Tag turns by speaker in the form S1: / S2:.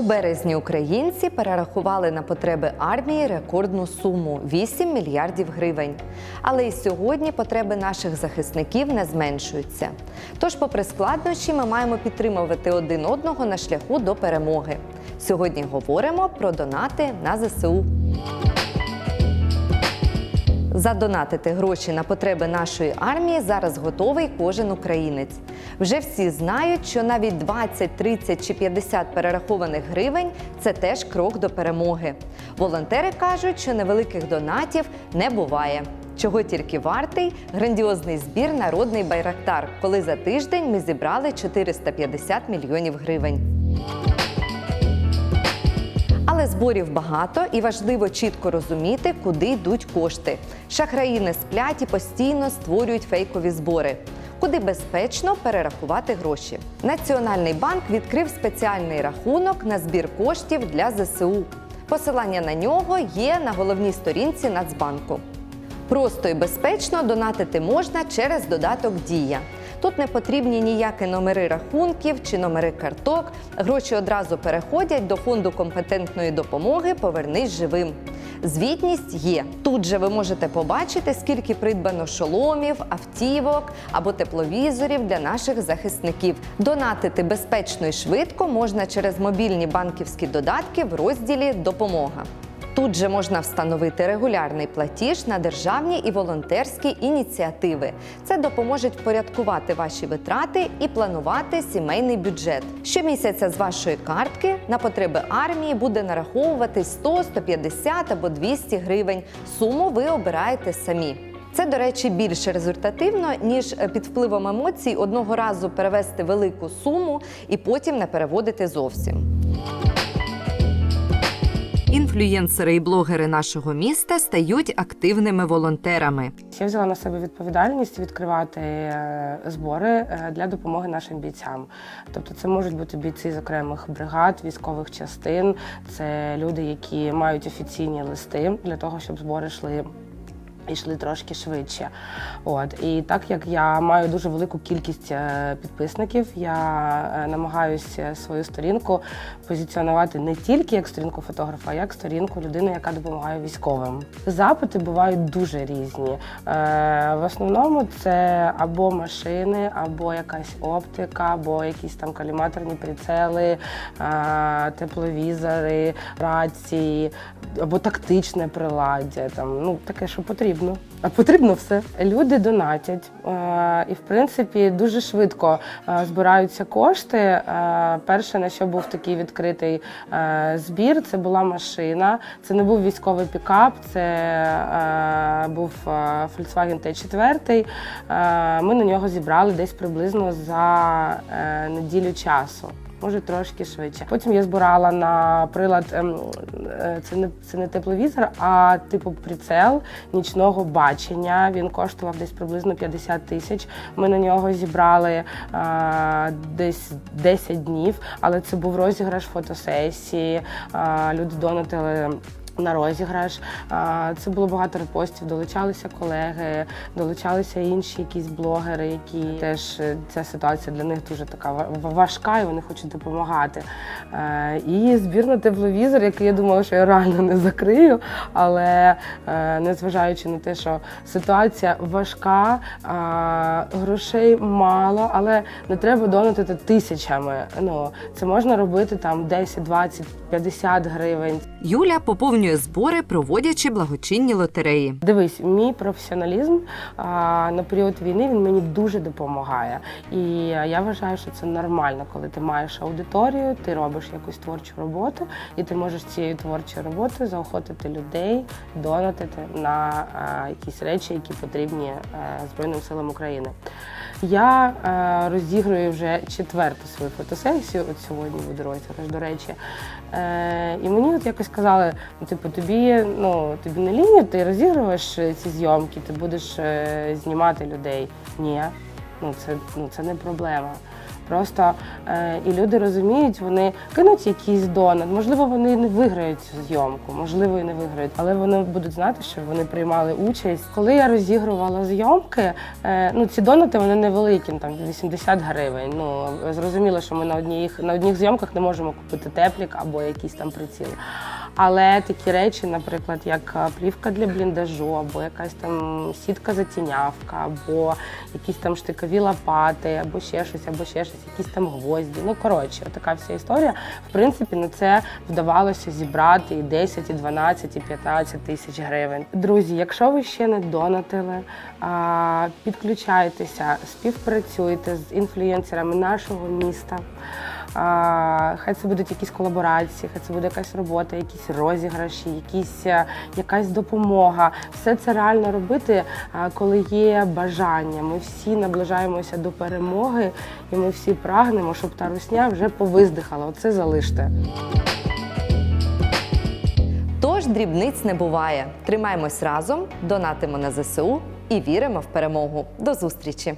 S1: У березні українці перерахували на потреби армії рекордну суму 8 мільярдів гривень. Але і сьогодні потреби наших захисників не зменшуються. Тож, попри складнощі, ми маємо підтримувати один одного на шляху до перемоги. Сьогодні говоримо про донати на ЗСУ. Задонатити гроші на потреби нашої армії зараз готовий кожен українець. Вже всі знають, що навіть 20, 30 чи 50 перерахованих гривень це теж крок до перемоги. Волонтери кажуть, що невеликих донатів не буває. Чого тільки вартий грандіозний збір Народний Байрактар, коли за тиждень ми зібрали 450 мільйонів гривень. Але зборів багато і важливо чітко розуміти, куди йдуть кошти. Шахраї не сплять і постійно створюють фейкові збори. Куди безпечно перерахувати гроші. Національний банк відкрив спеціальний рахунок на збір коштів для ЗСУ. Посилання на нього є на головній сторінці Нацбанку. Просто і безпечно донатити можна через додаток Дія. Тут не потрібні ніякі номери рахунків чи номери карток. Гроші одразу переходять до фонду компетентної допомоги Повернись живим. Звітність є. Тут же ви можете побачити, скільки придбано шоломів, автівок або тепловізорів для наших захисників. Донатити безпечно і швидко можна через мобільні банківські додатки в розділі Допомога. Тут же можна встановити регулярний платіж на державні і волонтерські ініціативи. Це допоможе впорядкувати ваші витрати і планувати сімейний бюджет. Щомісяця з вашої картки на потреби армії буде нараховуватись 100, 150 або 200 гривень. Суму ви обираєте самі. Це, до речі, більш результативно, ніж під впливом емоцій одного разу перевести велику суму і потім не переводити зовсім. Інфлюєнсери і блогери нашого міста стають активними волонтерами.
S2: Я взяла на себе відповідальність відкривати е, збори е, для допомоги нашим бійцям. Тобто, це можуть бути бійці з окремих бригад, військових частин, це люди, які мають офіційні листи для того, щоб збори йшли. Йшли трошки швидше. От і так як я маю дуже велику кількість е, підписників, я е, намагаюся свою сторінку позиціонувати не тільки як сторінку фотографа, а як сторінку людини, яка допомагає військовим. Запити бувають дуже різні. Е, В основному це або машини, або якась оптика, або якісь там каліматорні прицели, е, тепловізори, рації, або тактичне приладдя. Там ну таке, що потрібно. А потрібно все. Люди донатять, е, і в принципі дуже швидко е, збираються кошти. Е, Перше, на що був такий відкритий збір, це була машина. Це не був військовий пікап, це був Volkswagen T4. Е, Ми на нього зібрали десь приблизно за неділю часу. Може трошки швидше. Потім я збирала на прилад, ем, е, це не це не тепловізор, а типу прицел нічного бачення. Він коштував десь приблизно 50 тисяч. Ми на нього зібрали а, десь 10 днів, але це був розіграш фотосесії. А, люди донатили. На розіграш це було багато репостів. Долучалися колеги, долучалися інші якісь блогери, які теж е, ця ситуація для них дуже така ва- важка, і вони хочуть допомагати. Е, І збір на тепловізор, який я думала, що я реально не закрию. Але е, незважаючи на те, що ситуація важка, грошей мало, але не треба донатити тисячами. Ну це можна робити там 10, 20, 50 гривень.
S1: Юля поповнює збори, проводячи благочинні лотереї.
S2: Дивись, мій професіоналізм а, на період війни він мені дуже допомагає. І я вважаю, що це нормально, коли ти маєш аудиторію, ти робиш якусь творчу роботу, і ти можеш цією творчою роботою заохотити людей, донатити на а, якісь речі, які потрібні а, Збройним силам України. Я е, розігрую вже четверту свою фотосесію. От сьогодні буде розіграш, до речі. Е, і мені от якось казали: ну, типу, тобі ну тобі не лінія, ти розігруєш е, ці зйомки, ти будеш е, знімати людей. Ні, ну це, ну це не проблема. Просто е, і люди розуміють, вони кинуть якийсь донат. Можливо, вони не виграють цю зйомку, можливо, і не виграють, але вони будуть знати, що вони приймали участь. Коли я розігрувала зйомки, е, ну ці донати вони невеликі, там 80 гривень. Ну зрозуміло, що ми на одніх на одних зйомках не можемо купити теплік або якийсь там приціл. Але такі речі, наприклад, як е, плівка для бліндажу, або якась там сітка затінявка, або якісь там штикові лопати, або ще щось, або ще щось, якісь там гвозді. Ну коротше, така вся історія. В принципі, на це вдавалося зібрати і 10, і 12, і 15 тисяч гривень. Друзі, якщо ви ще не донатили, підключайтеся, співпрацюйте з інфлюєнсерами нашого міста. Хай це будуть якісь колаборації, хай це буде якась робота, якісь розіграші, якісь, е, якась допомога. Все це реально робити, коли є бажання. Ми всі наближаємося до перемоги, і ми всі прагнемо, щоб та русня вже повиздихала. Оце залиште.
S1: Тож дрібниць не буває. Тримаємось разом, донатимо на ЗСУ і віримо в перемогу. До зустрічі!